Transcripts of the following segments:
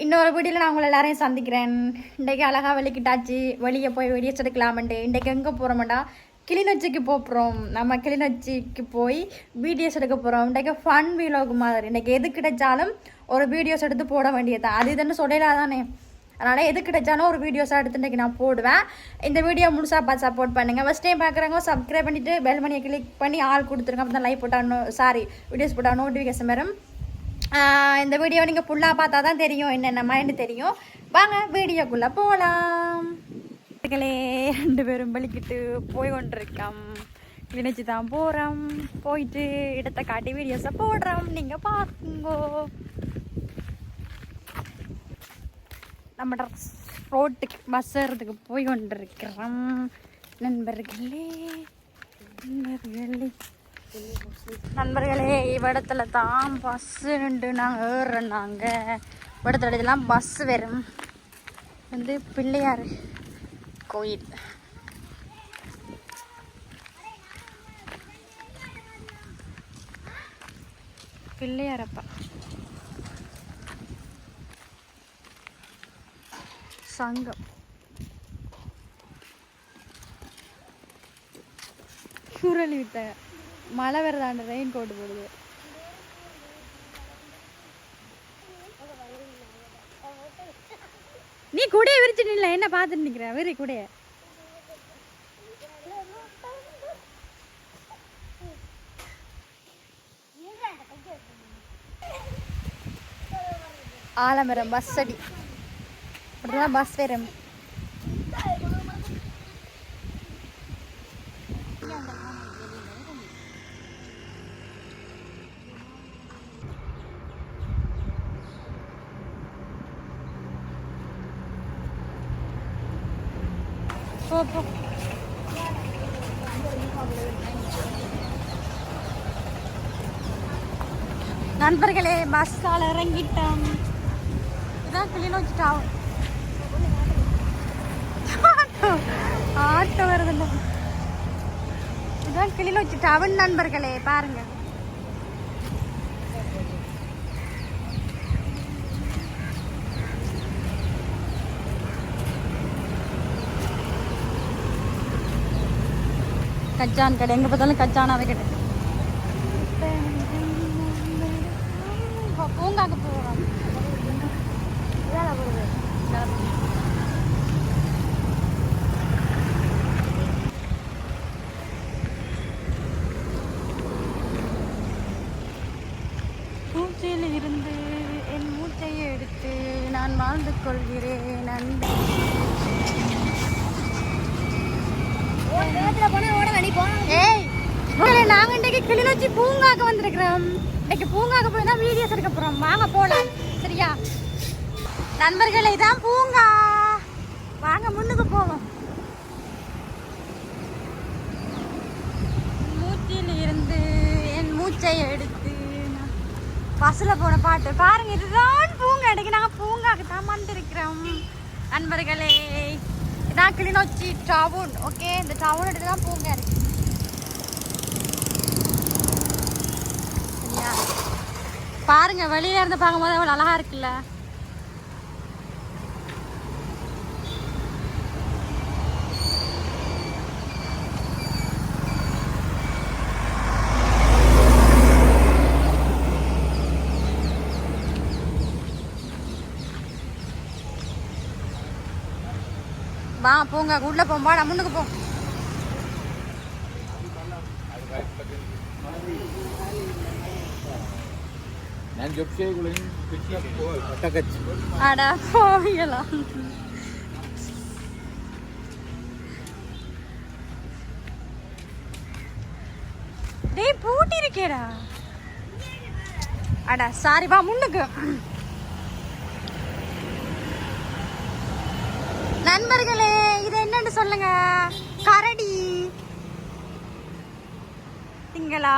இன்னொரு வீடியோவில் நான் உங்களை எல்லாரையும் சந்திக்கிறேன். இன்றைக்கு அழகாக வெளிக்கிட்டாச்சு. வெளியே போய் வெளியே எடுக்கலாமன்ட்டு இன்றைக்கு எங்கே போகிறோம்டா கிளிநொச்சிக்கு போகிறோம் நம்ம கிளிநொச்சிக்கு போய் வீடியோஸ் எடுக்க போகிறோம் இன்றைக்கு ஃபன் வீலோக் மாதிரி. இன்றைக்கி எது கிடைச்சாலும் ஒரு வீடியோஸ் எடுத்து போட வேண்டியது? அது இதுன்னு சொல்லலாதானே அதனால் எது கிடைச்சாலும் ஒரு வீடியோஸாக எடுத்து இன்றைக்கி நான் போடுவேன். இந்த வீடியோ முழுசாக பார்த்து சப்போர்ட் பண்ணுங்கள் ஃபஸ்ட் டைம் பார்க்குறவங்க சப்ஸ்கிரைப் பண்ணிவிட்டு பெல் மணியை கிளிக் பண்ணி ஆள் கொடுத்துருங்க. அப்போ தான் லைக் போட்டால் சாரி வீடியோஸ் போட்டால் நோட்டிஃபிகேஷன் வரும். இந்த வீடியோ நீங்கள் ஃபுல்லாக பார்த்தா தான் தெரியும் என்னென்ன மைண்டு தெரியும். வாங்க வீடியோக்குள்ளே போகலாம் ரெண்டு பேரும் பலிக்கிட்டு போய் கொண்டிருக்கோம் நினைச்சு தான் போகிறோம் போயிட்டு இடத்த காட்டி வீடியோஸை போடுறோம். நீங்கள் பார்க்குங்கோ நம்ம ரோட்டுக்கு பஸ் ஏறதுக்கு போய் கொண்டிருக்கிறோம் நண்பர்களே நண்பர்களே. நண்பர்களே இவ்விடத்துல தான் பஸ்ஸு நின்று நாங்கள் ஏறுறோம் நாங்கள் இவ்விடத்துல இதெல்லாம் பஸ் வரும். வந்து பிள்ளையார் கோயில். பிள்ளையாரப்பா சங்கம். குரலி விட்டாங்க மழை வருதாண்ட ரெயின் கோட் போடுது. நீ கூடைய விரிச்சு நில்ல என்ன பார்த்துட்டு நிற்கிற விரி கூடைய. ஆலமரம் பஸ் அடி. அப்படிதான் பஸ் வேறு போ போ நண்பர்களே பஸ்ஸால் இறங்கிட்டோம். இதான் கிளிநொச்சி டவுன் ஆட்டோ. ஆட்டோ வருதுல்ல. இதான் கிளிநொச்சி டவுன் நண்பர்களே பாருங்க. கச்சான் கடை. எங்கே பார்த்தாலும் கச்சானாவே கடை பூங்காக்கு போகிறோம் மூச்சில் இருந்து என் மூச்சை எடுத்து நான் வாழ்ந்து கொள்கிறேன் அன்பே ஏய் உங்களை நாங்க இன்றைக்கு கிளிநொச்சி பூங்காக்கு வந்திருக்கிறோம் இன்னைக்கு பூங்காக்கு போய் தான் வீடியோஸ் எடுக்க போறோம் வாங்க போலாம் சரியா நண்பர்களே இதான் பூங்கா வாங்க முன்னுக்கு போவோம் மூச்சில் இருந்து என் எடுத்து பஸ்ஸில் போன பாட்டு. பாருங்க இதுதான் பூங்கா. இன்னைக்கு நாங்கள் பூங்காக்கு தான் வந்திருக்கிறோம். நண்பர்களே இதான் கிளிநொச்சி டவுன் ஓகே இந்த டவுன் எடுத்து தான் பூங்கா இருக்கு. பாருங்க வெளியில இருந்து பார்க்கும்போது அவ்வளோ அழகா இருக்குல்ல வா போங்க உள்ள போம்பா நான் முன்னுக்கு போ. அடா போகலாம் டேய் பூட்டி இருக்கேடா அட முன்னுக்கு. நண்பர்களே இது என்னன்னு சொல்லுங்க. கரடி. திங்களா?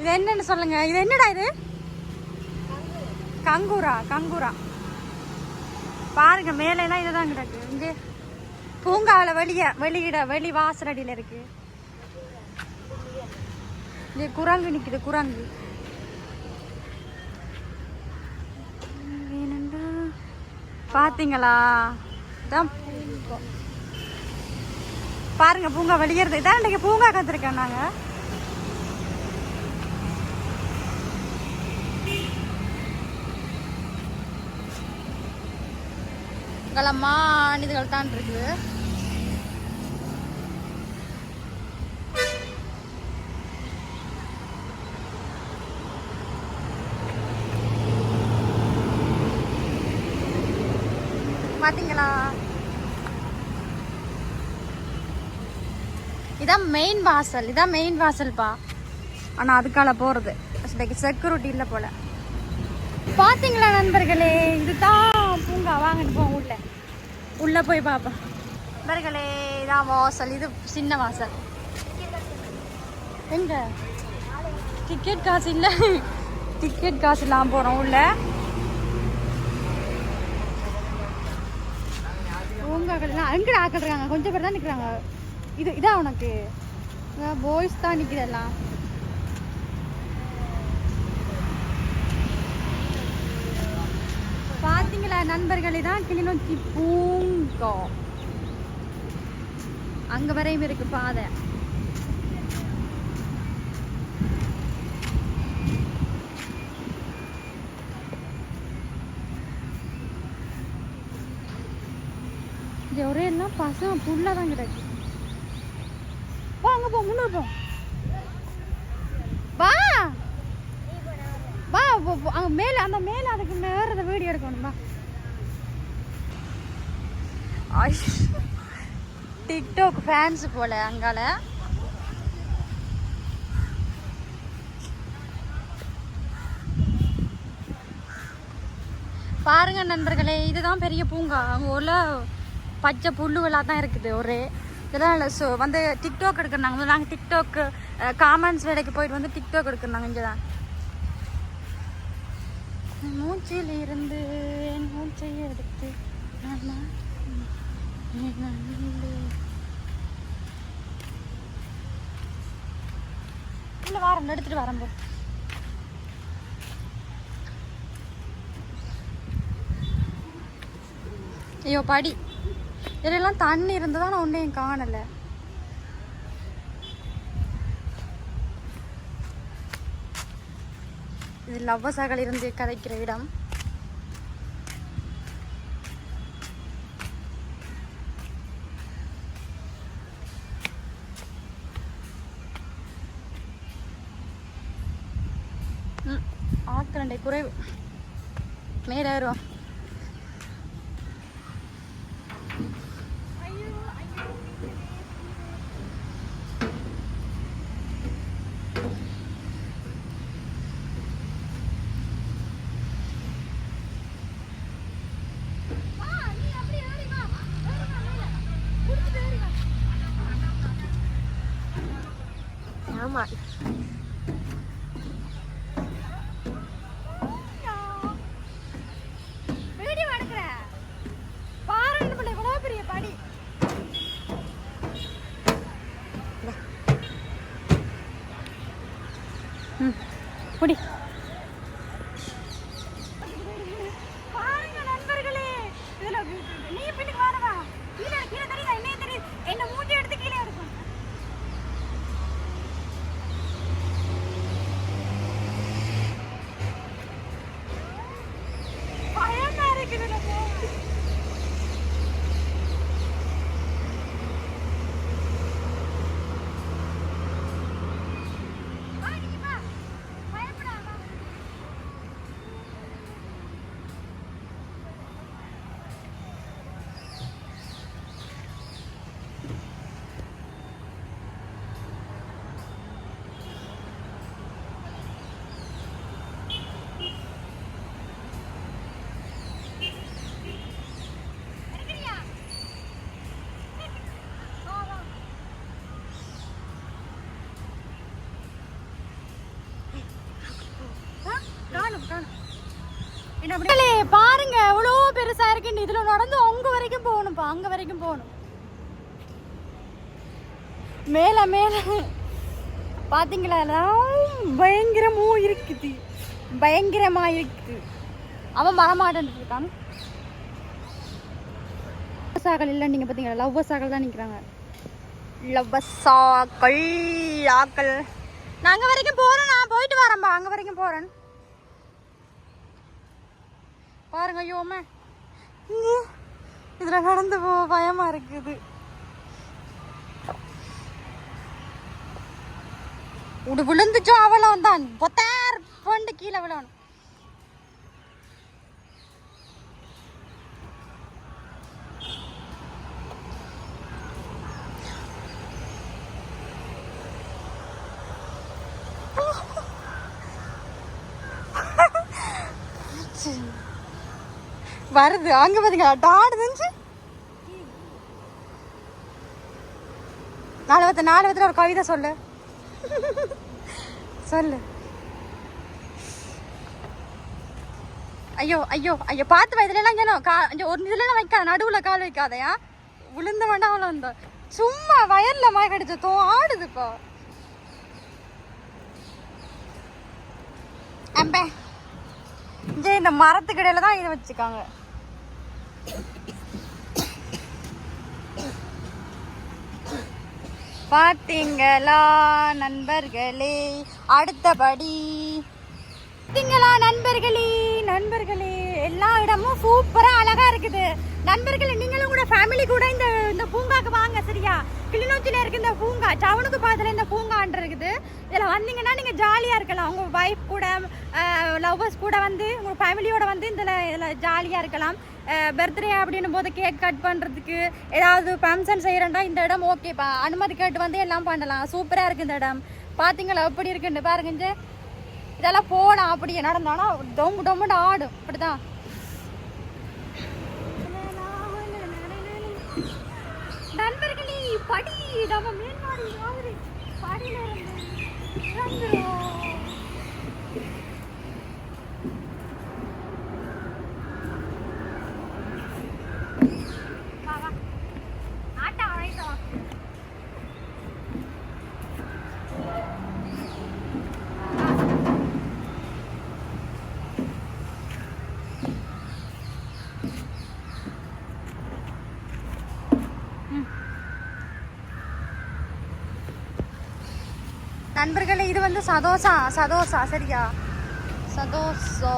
இது என்னன்னு சொல்லுங்க. இது என்னடா இது? கங்கூரா கங்கூரா. பாருங்க மேலாம் இதுதான் கிடக்கு. இங்கே பூங்காவில் வெளியே வெளியிட வெளி வாசலடியில் இருக்கு. இங்கே குரங்கு நிற்குது குரங்கு. பார்த்தீங்களா பாருங்க பூங்கா வெளியேறது இதான் இன்னைக்கு பூங்கா கத்துருக்கோம் நாங்க. இங்கெல்லாமா இதுகள் தான் இருக்குது பாத்தீங்களா இதான் மெயின் வாசல் இதான் மெயின் வாசல்ப்பா ஆனால் அதுக்கால போகிறது இன்னைக்கு செக்யூரிட்டி இல்லை போல. பாத்தீங்களா நண்பர்களே? இதுதான் பூங்கா. வாங்கிட்டு போவோம் உள்ள. உள்ள போய் பார்ப்போம் நண்பர்களே இதான் வாசல். இது சின்ன வாசல். எங்க? டிக்கெட் காசு இல்லை. டிக்கெட் காசு இல்லாமல் போகிறோம் உள்ள. பூங்காக்கள்லாம் அங்கே ஆக்கள் இருக்காங்க? கொஞ்சம் பேர் தான் நிற்கிறாங்க இது இதான் உனக்கு. பாய்ஸ் தான் நிற்கிறலாம் பார்த்தீங்களா நண்பர்களே தான் கிளிநொச்சி பூங்கா. அங்க வரையும் இருக்கு பாதை. இது ஒரே எல்லாம் பசங்க புல்லாக தான் கிடக்கு. போ முன்னாடி போ. வா. வா போ, போ. அங்க மேலே அந்த மேலே அதுக்கு மேலே வீடியோ எடுக்கணும் வா. டிக்டாக் ஃபேன்ஸ் போல அங்கால. பாருங்க நண்பர்களே இதுதான் பெரிய பூங்கா. அங்கே உள்ள பச்சை புல்லுகளாக தான் இருக்குது ஒரே. இதெல்லாம் இல்லை ஸோ வந்து டிக்டாக் எடுக்கிறாங்க நாங்கள் டிக்டாக் காமெண்ட்ஸ் வேலைக்கு போயிட்டு வந்து டிக்டாக் எடுக்கிறாங்க இங்கே தான். மூச்சில் இருந்து என் மூச்சை எடுத்து இல்லை வாரம் எடுத்துட்டு வரேன் ஐயோ படி. இதெல்லாம் தண்ணி இருந்ததா நான் ஒன்றையும் காணலை? இது லவ்வசகல் இருந்து கதைக்கிற இடம். ம், குறைவு மேலே ஏறுவோம் பெருசா இருக்குன்னு இதுல நடந்து அங்க வரைக்கும் போகணும்ப்பா. அங்க வரைக்கும் போகணும். மேல மேல. பாத்தீங்களா? பயங்கரமும் இருக்குது. பயங்கரமா இருக்குது. அவன் வரமாட்டேன் இருக்கான். லவ்வர்ஸாக்கள் இல்லை நீங்கள் பார்த்தீங்களா லவ்வர்ஸாக்கள் தான் நிற்கிறாங்க லவ்வர்ஸாக்கள் ஆக்கள் நான் அங்கே வரைக்கும் போகிறேன் நான் போயிட்டு வரேன்பா. அங்கே வரைக்கும் போகிறேன் பாருங்க ஐயோமே இதில் நடந்து போக பயமாக இருக்குது. உடு விழுந்துச்சோ அவளும் தான் பொத்தார் போண்டு கீழே விழணும். வருது. அங்க பாத்தீங்களா? டாடு இருந்துச்சு நாலு பத்து நாலு பத்துல ஒரு கவிதை சொல்லு. சொல்லு. ஐயோ ஐயோ ஐயோ. பார்த்து வா இதுல எல்லாம் கா இங்க ஒரு இதுல வைக்காத நடுவுல கால் வைக்காதயா விழுந்த வேண்டாம் விழுந்த சும்மா வயல்ல மழை கடிச்ச தோ ஆடுது இப்போ. அம்பே. இங்கே இந்த மரத்துக்கிடையில தான் இதை வச்சுக்காங்க பார்த்தீங்களா நண்பர்களே. அடுத்தபடி. பார்த்தீங்களா நண்பர்களே நண்பர்களே. எல்லா இடமும் சூப்பராக அழகா இருக்குது. நண்பர்களே நீங்களும் கூட ஃபேமிலி கூட இந்த இந்த பூங்காக்கு வாங்க சரியா? கிளிநொச்சியில் இருக்க இந்த பூங்கா டவுனுக்கு பக்கத்தில் இந்த பூங்கான் இருக்குது. இதில் வந்தீங்கன்னா நீங்கள் ஜாலியாக இருக்கலாம். உங்கள் ஒய்ஃப் கூட லவ்வர்ஸ் கூட வந்து உங்கள் ஃபேமிலியோட வந்து இதில் இதில் ஜாலியாக இருக்கலாம். பர்த்டே அப்படின்னும் போது கேக் கட் பண்ணுறதுக்கு ஏதாவது ஃபங்க்ஷன் செய்கிறேன்டா இந்த இடம் ஓகேப்பா அனுமதி கேட்டு வந்து எல்லாம் பண்ணலாம். சூப்பராக இருக்குது இந்த இடம். பார்த்தீங்களா எப்படி இருக்குன்னு பாருங்க இதெல்லாம் போகலாம் அப்படி நடந்தோன்னா டொம்பு டொம்புன்னு ஆடும். அப்படிதான். நண்பர்களே படி நம்ம மேல்மாடி மாதிரி படியில இருந்து இறங்குறோம். வா, வா. ஆட்டா அழைத்தோம் நண்பர்களே இது வந்து சதோசா சதோசா சரியா? சதோசோ.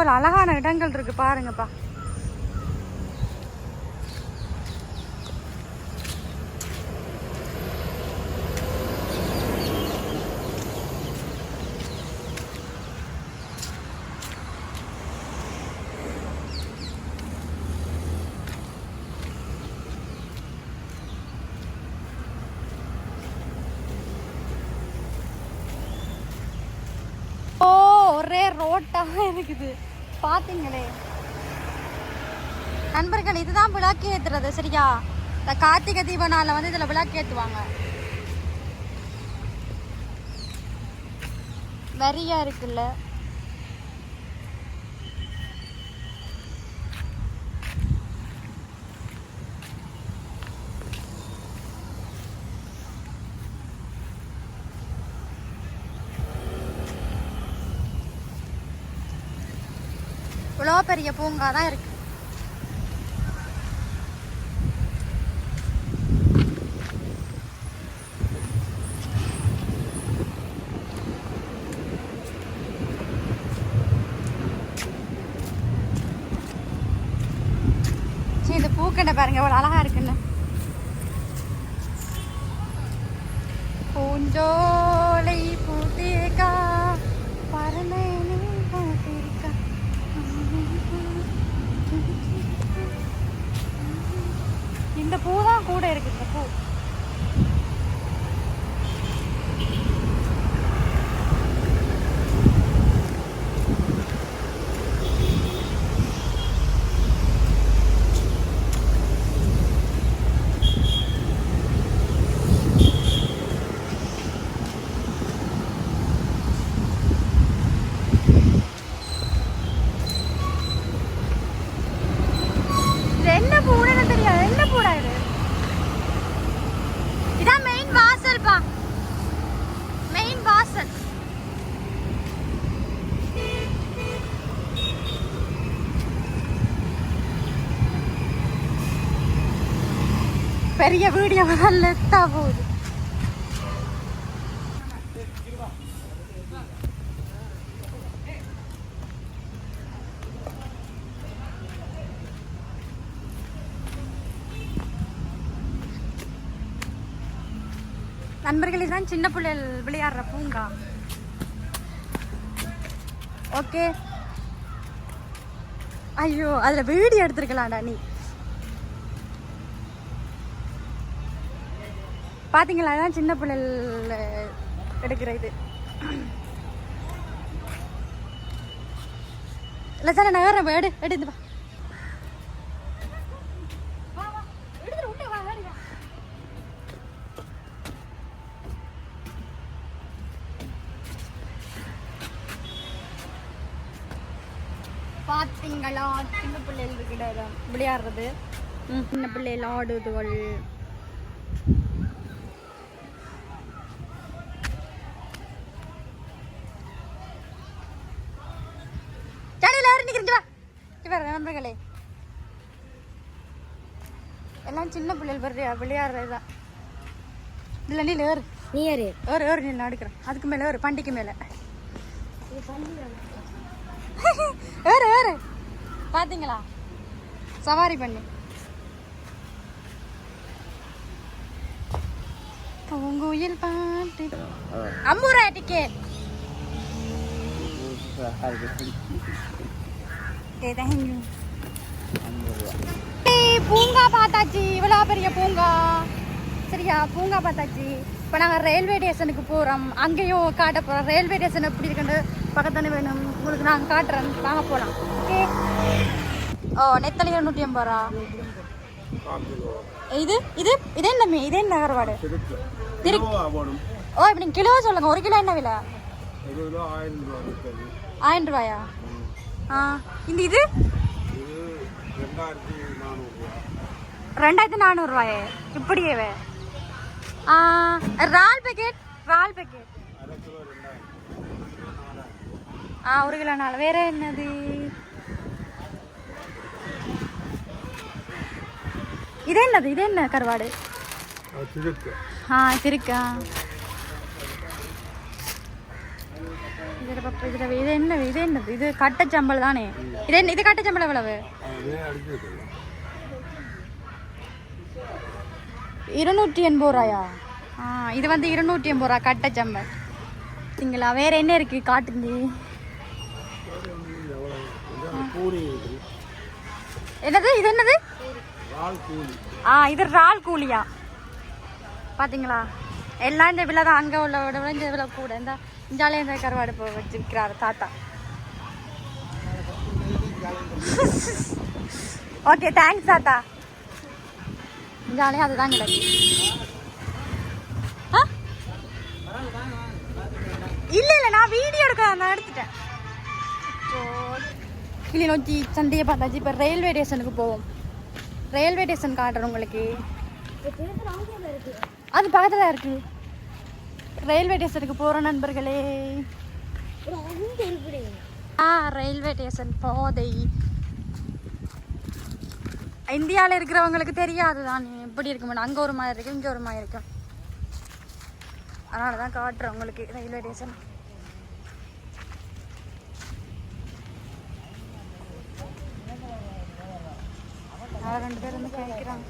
எவ்வளோ அழகான இடங்கள் இருக்கு பாருங்கப்பா. ஓ ஒரே ரோட்டாக இருக்குது. பார்த்தீங்களே நண்பர்கள் இதுதான் விளக்கு ஏத்துறது சரியா? இந்த கார்த்திகை தீப நாளில் வந்து இதில் விளக்கு ஏற்றுவாங்க வரியா இருக்குல்ல? பெரிய பூங்கா தான் இருக்கு. சரி இந்த பூக்கண்டை பாருங்க எவ்வளோ அழகா இருக்குன்னு. கொஞ்சம் இந்த பூ தான் கூட இருக்கு இந்த பூ. பெரிய வீடியோ லெத்தா போகுது? நண்பர்களே தான் சின்ன பிள்ளைகள் விளையாடுற பூங்கா. ஓகே ஐயோ அதில் வீடியோ எடுத்துருக்கலாம்டா நீ. பாத்தீங்களா அதான் சின்ன பிள்ளைகள் எடுக்கிற இது இல்லை சார் வேற எடு எடுத்து வா வா, வா. எடுத்துரு, உள்ள வா, ஏறி வா. பாத்தீங்களா சின்ன பிள்ளைகள் கிட்ட விளையாடுறது சின்ன பிள்ளைகள் ஆடுதுகள் ஜாடியில் ஏறி நிற்கிறேன் வா இவர் நண்பர்களே பிள்ளைகள் விளையா விளையாடுறது? தான் இதில் நீ ஏறு. நீ யாரு ஏறு ஏறு நீ நடுக்கிறேன் அதுக்கு மேலே ஏறு பண்டிகை மேலே. ஏறு ஏறு. பாத்தீங்களா? சவாரி பண்ணி. பூங்குயில் பாட்டு. ரூபாய் டிக்கெட் பூங்கா பார்த்தாச்சு. இவ்வளோ பெரிய பூங்கா. சரியா? பூங்கா பார்த்தாச்சு. இப்போ நாங்கள் ரயில்வே ஸ்டேஷனுக்கு போகிறோம் அங்கேயும் காட்ட போகிறோம் ரயில்வே ஸ்டேஷன் எப்படி இருக்குன்னு பக்கத்தானே வேணும். உங்களுக்கு நாங்கள் காட்டுறோம் வாங்க போகலாம் ஓகே ஓ நெத்தலி நூற்றி ஐம்பது? ரூபா இது இது இது என்ன இது என்ன கருவாடு திரு ஓ இப்படி கிலோ சொல்லுங்க. ஒரு கிலோ என்ன விலை? ஆயிரம் ரூபாயா? ஆ. இந்த இது? ரெண்டாயிரத்தி நானூறுரூவாயே இப்படியே ஆ இறால் பேக்கெட் இறால் பேக்கெட் ஆ ஒரு கிலோ நாலு. வேற என்னது? இது என்னது? இது என்ன கருவாடு? ஆ இருக்கா இதில் இது என்ன இது என்னது? இது கட்டச்சம்பளம் தானே? இது என்ன இது கட்டச்சம்பளம் எவ்வளவு? இருநூற்றி எண்பது ரூபாயா? ஆ இது வந்து இருநூற்றி எண்பது ரூபா கட்டச்சம்பல். சரிங்களா வேற என்ன இருக்கு காட்டுங்க. என்னது? இது என்னது? ஆ இது இறால் கூலியா? பாத்தீங்களா? எல்லாம் இந்த விலை தான். அங்கே உள்ள விட விட இந்த விலை கூட. இந்த ஜாலியாக இந்த கருவாடு போ வச்சு விற்கிறாரு தாத்தா. ஓகே தேங்க்ஸ் தாத்தா. ஜாலியாக அதுதான் கிடக்கு. ஆ இல்லை இல்லை நான் வீடியோ எடுக்க நான் எடுத்துட்டேன். நோக்கி சந்தையை பார்த்தாச்சு. இப்போ ரயில்வே ஸ்டேஷனுக்கு போவோம். ரயில்வே ஸ்டேஷன் காட்டுறேன் உங்களுக்கு. அது பக்கத்தில் தான் ரயில்வே ஸ்டேஷனுக்கு போகிற நண்பர்களே. ஆ ரயில்வே ஸ்டேஷன் போதை. இந்தியாவில் இருக்கிறவங்களுக்கு தெரியாது தான் எப்படி இருக்கும். அங்கே ஒரு மாதிரி இருக்கும் இங்கே ஒரு மாதிரி இருக்கும் அதனால தான் காட்டுறேன் உங்களுக்கு ரயில்வே ஸ்டேஷன். ரெண்டு பேர் வந்து கேட்குறாங்க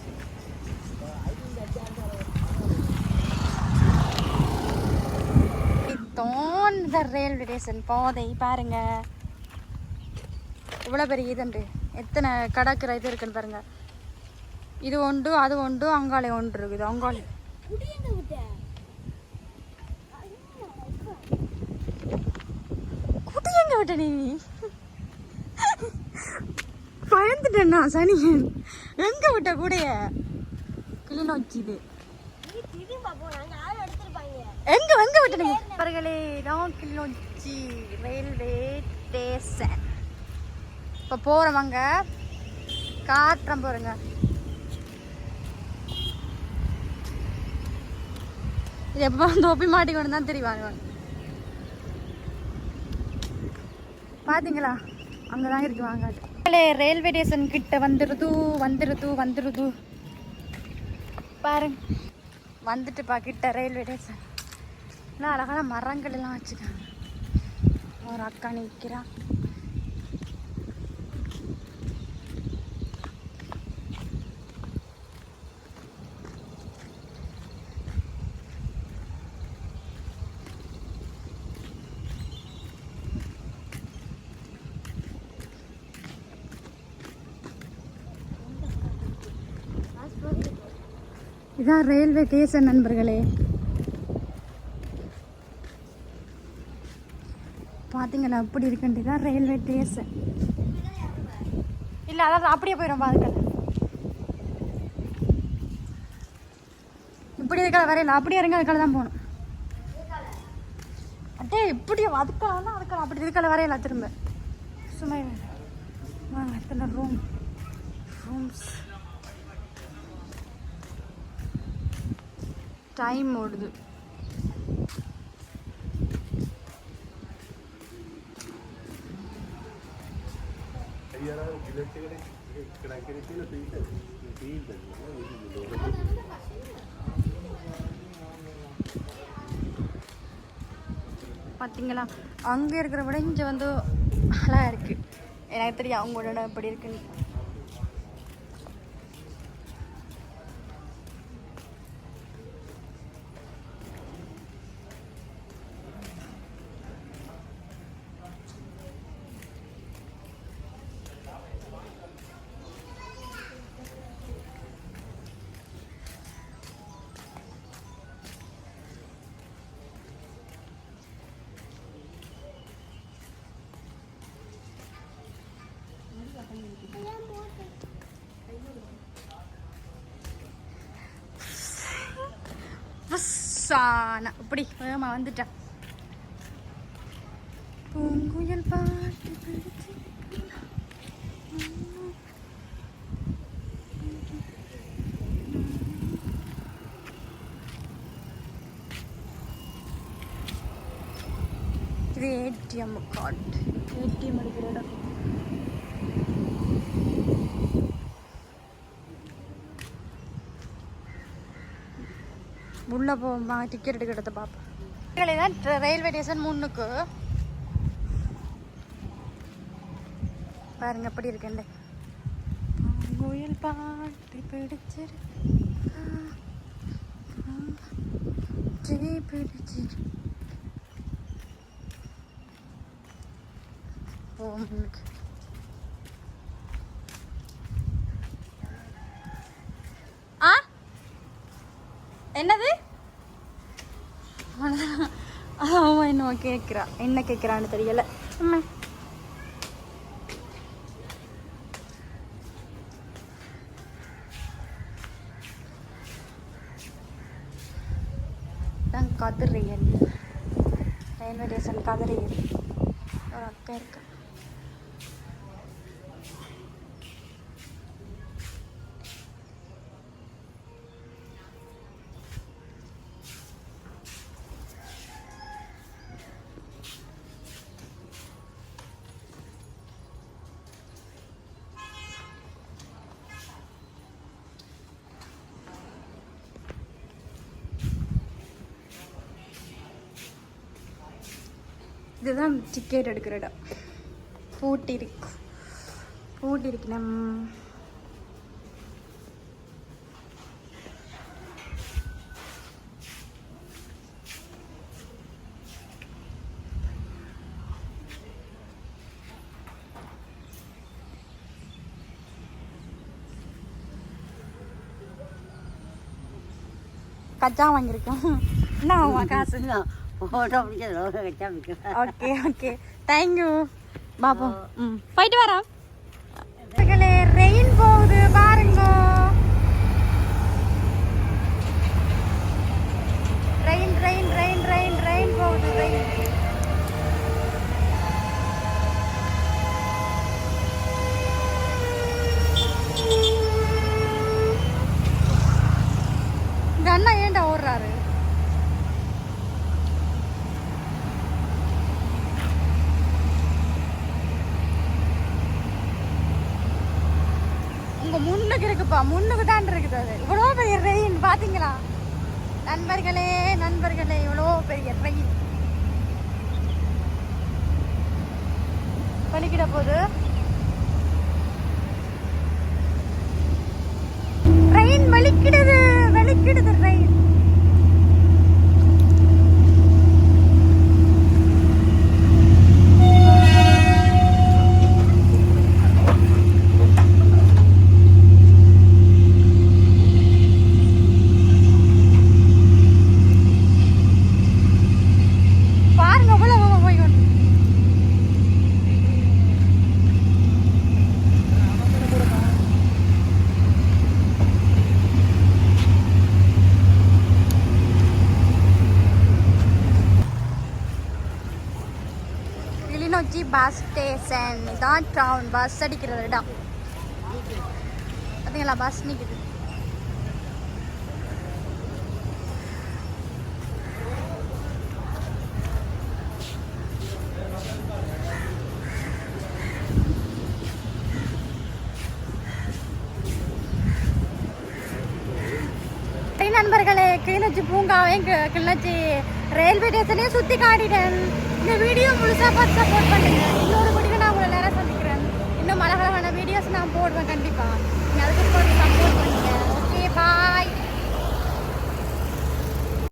தோன் த ரயில்வே ஸ்டேஷன் போதை பாருங்க. இவ்வளோ பெரிய இதுண்டு எத்தனை கடற்கரை இது இருக்குன்னு பாருங்க. இது ஒன்று அது ஒன்று அங்காளி ஒன்று இருக்குது. அங்காளி. குட்டி எங்க விட்ட நீ. பயந்துட்டேன்னா சனியன் எங்க விட்ட கூடைய? கிளிநொச்சி இது எங்க எங்க விட்ட நீ தான் கிளிநொச்சி ரயில்வே ஸ்டேஷன் இப்போ போகிறவங்க காற்றம் பாருங்க. இது எப்போ தொப்பி மாட்டிக்கொண்டு தான் தெரிவாங்க. பார்த்தீங்களா அங்கதான் இருக்கு வாங்க ரயில்வே ஸ்டேஷன் கிட்ட வந்துருது வந்துருது வந்துருது. பாருங்க. வந்துட்டுப்பா கிட்ட ரயில்வே ஸ்டேஷன் இன்னும் அழகான மரங்கள் எல்லாம் வச்சுருக்காங்க. ஒரு அக்கா நிற்கிறா இதான் ரயில்வே ஸ்டேஷன் நண்பர்களே. பார்த்தீங்களா அப்படி இருக்குன்ட்டு தான் ரயில்வே ஸ்டேஷன் இல்லை அதாவது அப்படியே போயிடும் பாதுக்கல இப்படி இருக்கிற வரையில். அப்படியே இருங்க அதுக்கால தான் போகணும். அட்டே இப்படி அதுக்கால தான் அதுக்கால. அப்படி இருக்கல வரையில திரும்ப சும்மா வாங்க எத்தனை ரூம் ரூம்ஸ் டைம் ஓடுது. பார்த்தீங்களா அங்கே இருக்கிற விட இங்கே வந்து நல்லா இருக்குது எனக்கு தெரியும் அவங்களோட உடனே எப்படி இருக்குன்னு. புஸ்ஸான இப்படி வேகமாக வந்துட்டேன். பூங்குயல் பாட்டு இது ஏடிஎம் கார்டு ஏடிஎம் எடுக்கிற இடம். உள்ள போமா டிக்கெட் எடுக்கிறத பார்ப்போம். தான் ரயில்வே ஸ்டேஷன் முன்னுக்கு. பாருங்க எப்படி இருக்குண்டு முயல் பாட்டு பிடிச்சிரு பிடிச்சிரு. ஓ முன்னுக்கு ஆ என்னது அவன் கேட்குறா. என்ன கேட்குறான்னு தெரியல. அம்மா. தான் ரயில்வே ஸ்டேஷன் கதிரியல் ஒரு அக்கா இருக்கா இதுதான் டிக்கெட் எடுக்கிற இடம் பூட்டி இருக்கு பூட்டி இருக்கு நம் கச்சா வாங்கியிருக்கோம் என்ன காசு? ஓட்ட பிடிச்சது வச்சா பிடிக்கும் ஓகே ஓகே தேங்க்யூ பாப்போம் ம் போயிட்டு வரோம் ரெயின் போகுது பாருங்க rain rain rain rain rain போகுது ரெயின் இந்த அண்ணா ஏன்டா ஓடுறாரு உங்க முன்னுக்கு இருக்க முன்னுக்கு தான் இருக்குது அது. இவ்வளோ பெரிய ரெயின் பார்த்தீங்களா நண்பர்களே நண்பர்களே இவ்வளோ பெரிய ரெயின் பண்ணிக்கிட போது ரெயின் வலிக்கிடுது வலிக்கிடுது ரெயின் பாருங்க எவ்வளவு வேகமா போய் கொண்டு கிளிநொச்சி பஸ் ஸ்டேஷன் தான் டவுன் பஸ் அடிக்கிற இடம் பார்த்தீங்களா பஸ் நிற்குது நண்பர்களே கிளிநொச்சி பூங்காவையும் கிளிநொச்சி ரயில்வே ஸ்டேஷனையும் சுற்றி காட்டிட்டேன். இந்த வீடியோ முழுசாக பார்த்து சப்போர்ட் பண்ணுங்க. இன்னொரு முடிவு நான் உங்களை நேரம் சந்திக்கிறேன். இன்னும் அழகழகான வீடியோஸ் நான் போடுவேன் கண்டிப்பாக நீங்கள் அதுக்கு சப்போர்ட்